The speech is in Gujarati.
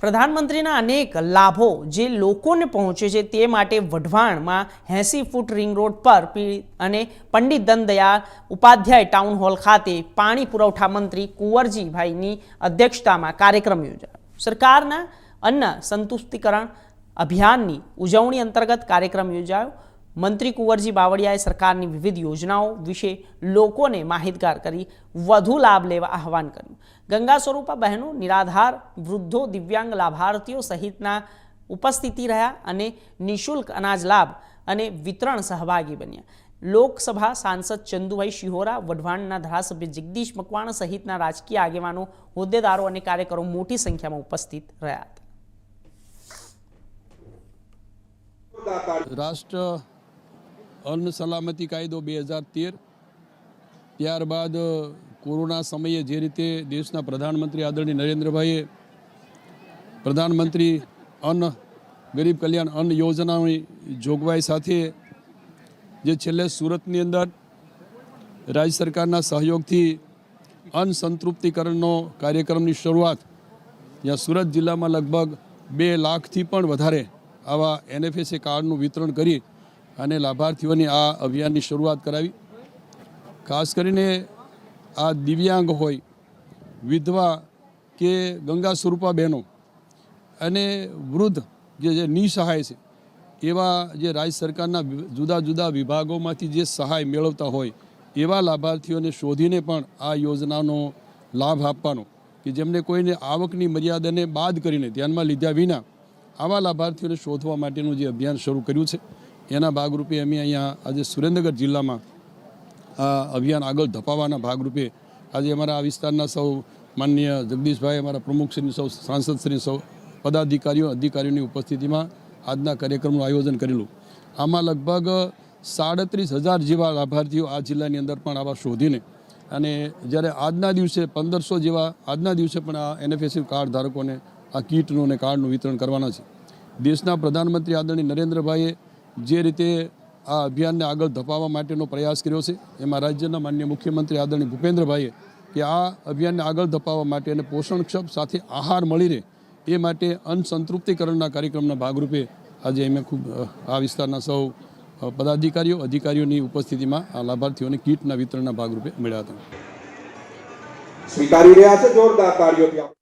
પ્રધાનમંત્રીના અનેક લાભો જે લોકોને પહોંચે છે તે માટે વઢવાણમાં એંસી ફૂટ રિંગ રોડ પર અને પંડિત દનદયાળ ઉપાધ્યાય ટાઉન હોલ ખાતે પાણી પુરવઠા મંત્રી કુંવરજીભાઈની અધ્યક્ષતામાં કાર્યક્રમ યોજાયો. સરકારના અન્ન સંતુષ્ટિકરણ અભિયાનની ઉજવણી અંતર્ગત કાર્યક્રમ યોજાયો. મંત્રી કુંવરજી બાવળિયાએ સરકારની વિવિધ યોજનાઓ વિશે લોકોને માહિતગાર કરી વધુ લાભ લેવા આહવાન કર્યું. ગંગા સ્વરૂપા બહેનો, નિરાધાર, વૃદ્ધો, દિવ્યાંગ લાભાર્થીઓ સહિતના ઉપસ્થિતિ રહ્યા અને નિઃશુલ્ક અનાજ લાભ અને વિતરણ સહભાગી બન્યા. લોકસભા સાંસદ ચંદુભાઈ શિહોરા, વઢવાણના ધારાસભ્ય જગદીશ મકવાણ સહિતના રાજકીય આગેવાનો, હોદ્દેદારો અને કાર્યકરો મોટી સંખ્યામાં ઉપસ્થિત રહ્યા હતા. રાષ્ટ્ર અન્ન સલામતી કાયદો બે હજાર તેર, ત્યારબાદ કોરોના સમયે જે રીતે દેશના પ્રધાનમંત્રી આદરણીય નરેન્દ્રભાઈએ પ્રધાનમંત્રી અન્ન, ગરીબ કલ્યાણ અન્ન યોજનાની જોગવાઈ સાથે જે છેલ્લે સુરતની અંદર રાજ્ય સરકારના સહયોગથી અન્ન સંતૃપ્તિકરણનો કાર્યક્રમની શરૂઆત જ્યાં સુરત જિલ્લામાં લગભગ બે લાખથી પણ વધારે આવા એનએફએસએ કાર્ડનું વિતરણ કરી અને લાભાર્થીઓને આ અભિયાનની શરૂઆત કરાવી. ખાસ કરીને આ દિવ્યાંગ હોય, વિધવા કે ગંગા સ્વરૂપા બહેનો અને વૃદ્ધ જે જે નિસહાય છે, એવા જે રાજ્ય સરકારના જુદા જુદા વિભાગોમાંથી જે સહાય મેળવતા હોય, એવા લાભાર્થીઓને શોધીને પણ આ યોજનાનો લાભ આપવાનો કે જેમને કોઈને આવકની મર્યાદાને બાદ કરીને ધ્યાનમાં લીધા વિના આવા લાભાર્થીઓને શોધવા માટેનું જે અભિયાન શરૂ કર્યું છે. એના ભાગરૂપે અમે અહીંયા આજે સુરેન્દ્રનગર જિલ્લામાં આ અભિયાન આગળ ધપાવવાના ભાગરૂપે આજે અમારા આ વિસ્તારના સૌ માનનીય જગદીશભાઈ, અમારા પ્રમુખશ્રી સૌ સાંસદશ્રી સૌ, પદાધિકારીઓ, અધિકારીઓની ઉપસ્થિતિમાં આજના કાર્યક્રમનું આયોજન કરેલું. આમાં લગભગ સાડત્રીસ હજાર જેવા લાભાર્થીઓ આ જિલ્લાની અંદર પણ આવા શોધીને અને જ્યારે આજના દિવસે પંદરસો જેવા, આજના દિવસે પણ આ એનએફએસી કાર્ડ ધારકોને આ કીટનું અને કાર્ડનું વિતરણ કરવાના છે. દેશના પ્રધાનમંત્રી આદરણીય નરેન્દ્રભાઈએ જે રીતે આ અભિયાનને આગળ ધપાવવા માટેનો પ્રયાસ કર્યો છે, એમાં રાજ્યના માન્ય મુખ્યમંત્રી આદરણીય ભૂપેન્દ્રભાઈએ કે આ અભિયાનને આગળ ધપાવવા માટે અને પોષણક્ષમ સાથે આહાર મળી રહે એ માટે અનસંતૃપ્તિકરણના કાર્યક્રમના ભાગરૂપે આજે અમે ખૂબ આ વિસ્તારના સૌ પદાધિકારીઓ, અધિકારીઓની ઉપસ્થિતિમાં આ લાભાર્થીઓને કીટના વિતરણના ભાગરૂપે મળ્યા હતા. સ્વીકારી રહ્યા છે જોરદાર તાળીઓથી.